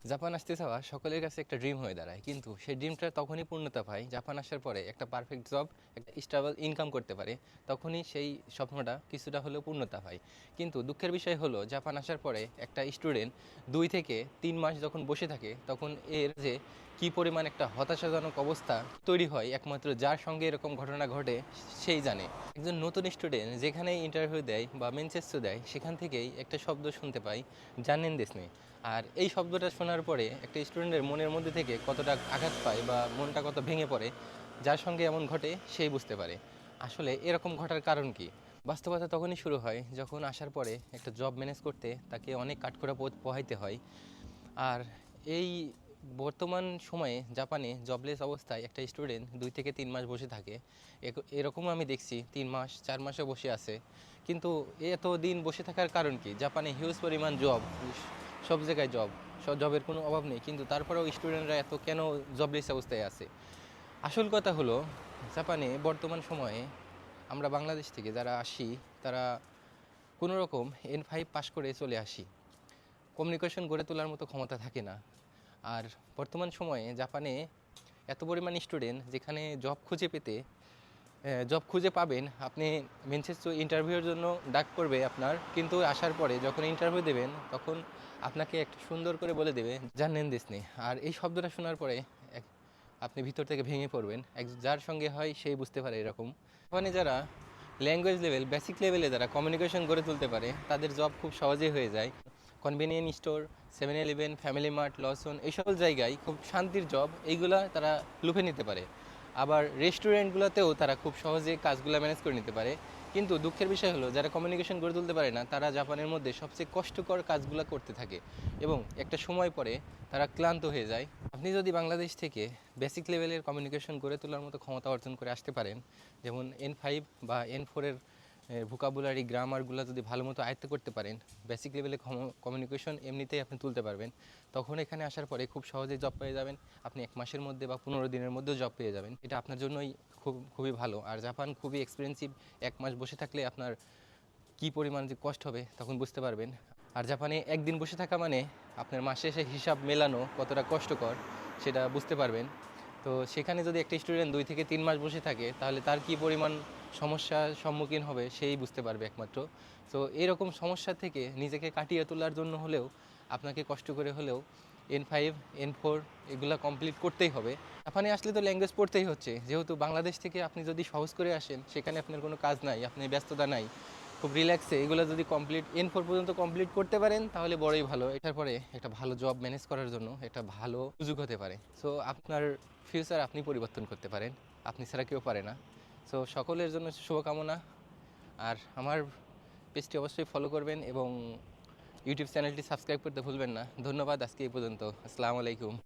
Japan আসতে চাওয়া সকলের কাছে একটা ড্রিম হয়ে দাঁড়ায়। কিন্তু সেই ড্রিমটা তখনই পূর্ণতা পায়, জাপান আসার পরে একটা পারফেক্ট জব একটা স্টেবল ইনকাম করতে পারে, তখনই সেই স্বপ্নটা কিছুটা হলেও পূর্ণতা পায়। কিন্তু দুঃখের বিষয় হলো, জাপান আসার পরে একটা স্টুডেন্ট দুই থেকে তিন মাস যখন বসে থাকে, তখন এর যে কি পরিমাণ একটা হতাশাজনক অবস্থা তৈরি হয়, একমাত্র যার সঙ্গে এরকম ঘটনা ঘটে, সেই জানে। একজন নতুন স্টুডেন্ট যেখানে ইন্টারভিউ দেয় বা মেনচেস্ট দেয়, সেখান থেকেই একটা শব্দ শুনতে পাই, জানেন দেশনে। আর এই শব্দটা শোনার পরে একটা স্টুডেন্টের মনের মধ্যে থেকে কতটা আঘাত পায় বা মনটা কত ভেঙে পড়ে, যার সঙ্গে এমন ঘটে সেই বুঝতে পারে। আসলে এরকম ঘটার কারণ কি? বাস্তবতা তখনই শুরু হয় যখন আসার পরে একটা জব ম্যানেজ করতে তাকে অনেক কাঠখোড়া পোহাইতে হয়। আর এই বর্তমান সময়ে জাপানে জবলেস অবস্থায় একটা স্টুডেন্ট দুই থেকে তিন মাস বসে থাকে। এরকম আমি দেখছি, তিন মাস, চার মাসে বসে আছে। কিন্তু এত দিন বসে থাকার কারণ কি? জাপানে হিউজ পরিমাণ জব সব জায়গায় জব সব জবের কোনো অভাব নেই। কিন্তু তারপরেও স্টুডেন্টরা এত কেন জবলেস অবস্থায় আছে? আসল কথা হলো, জাপানে বর্তমান সময়ে আমরা বাংলাদেশ থেকে যারা আসি, তারা কোনো রকম এন ফাইভ পাশ করে চলে আসি। কমিউনিকেশন গড়ে তোলার মতো ক্ষমতা থাকে না। আর বর্তমান সময়ে জাপানে এত পরিমাণ স্টুডেন্ট যেখানে জব খুঁজে পেতে জব খুঁজে পাবেন। আপনি মেনসেস ইন্টারভিউর জন্য ডাক করবে আপনার। কিন্তু আসার পরে যখন ইন্টারভিউ দেবেন, তখন আপনাকে একটা সুন্দর করে বলে দেবে, জানেন দিস নেই আর এই শব্দটা শোনার পরে আপনি ভিতর থেকে ভেঙে পড়বেন। এক, যার সঙ্গে হয় সেই বুঝতে পারে এরকম। মানে যারা ল্যাঙ্গুয়েজ লেভেল বেসিক লেভেলে যারা কমিউনিকেশন গড়ে তুলতে পারে, তাদের জব খুব সহজেই হয়ে যায়। Convenient store Seven Eleven Family Mart Lawson এইসব জায়গায় খুব শান্তির জব এইগুলা তারা লুফে নিতে পারে। আবার রেস্টুরেন্টগুলোতেও তারা খুব সহজে কাজগুলো ম্যানেজ করে নিতে পারে। কিন্তু দুঃখের বিষয় হলো, যারা কমিউনিকেশন গড়ে তুলতে পারে না, তারা জাপানের মধ্যে সবচেয়ে কষ্টকর কাজগুলো করতে থাকে এবং একটা সময় পরে তারা ক্লান্ত হয়ে যায়। আপনি যদি বাংলাদেশ থেকে বেসিক লেভেলের কমিউনিকেশন গড়ে তোলার মতো ক্ষমতা অর্জন করে আসতে পারেন, যেমন এন ফাইভ বা এন ফোরের ভোকাবুলারি গ্রামারগুলো যদি ভালো মতো আয়ত্ত করতে পারেন বেসিক লেভেলে কমিউনিকেশন এমনিতেই আপনি তুলতে পারবেন। তখন এখানে আসার পরে খুব সহজে জব পেয়ে যাবেন। আপনি এক মাসের মধ্যে বা পনেরো দিনের মধ্যেও জব পেয়ে যাবেন। এটা আপনার জন্যই খুব, খুবই ভালো। আর জাপান খুবই এক্সপেন্সিভ এক মাস বসে থাকলে আপনার কি পরিমাণ যে কষ্ট হবে, তখন বুঝতে পারবেন। আর জাপানে একদিন বসে থাকা মানে আপনার মাসে এসে হিসাব মেলানো কতটা কষ্টকর, সেটা বুঝতে পারবেন। তো সেখানে যদি একটা স্টুডেন্ট দুই থেকে তিন মাস বসে থাকে, তাহলে তার কি পরিমাণ সমস্যার সম্মুখীন হবে সেই বুঝতে পারবে একমাত্র। তো এরকম সমস্যা থেকে নিজেকে কাটিয়ে তোলার জন্য হলেও, আপনাকে কষ্ট করে হলেও এন ফাইভ এন ফোর এগুলো কমপ্লিট করতেই হবে। জাপানে আসলে তো ল্যাঙ্গুয়েজ পড়তেই হচ্ছে। যেহেতু বাংলাদেশ থেকে আপনি যদি সহজ করে আসেন, সেখানে আপনার কোনো কাজ নাই, আপনি ব্যস্ততা নাই। খুব রিল্যাক্সে এগুলো যদি কমপ্লিট এন ফোর পর্যন্ত কমপ্লিট করতে পারেন, তাহলে বড়ই ভালো। এটার পরে একটা ভালো জব ম্যানেজ করার জন্য একটা ভালো সুযোগ হতে পারে। সো আপনার ফিউচার আপনি পরিবর্তন করতে পারেন। আপনি ছাড়া কেউ পারে না। সো সকলের জন্য শুভকামনা। আর আমার পেজটি অবশ্যই ফলো করবেন এবং ইউটিউব চ্যানেলটি সাবস্ক্রাইব করতে ভুলবেন না। ধন্যবাদ আজকে এই পর্যন্ত। আসসালামু আলাইকুম।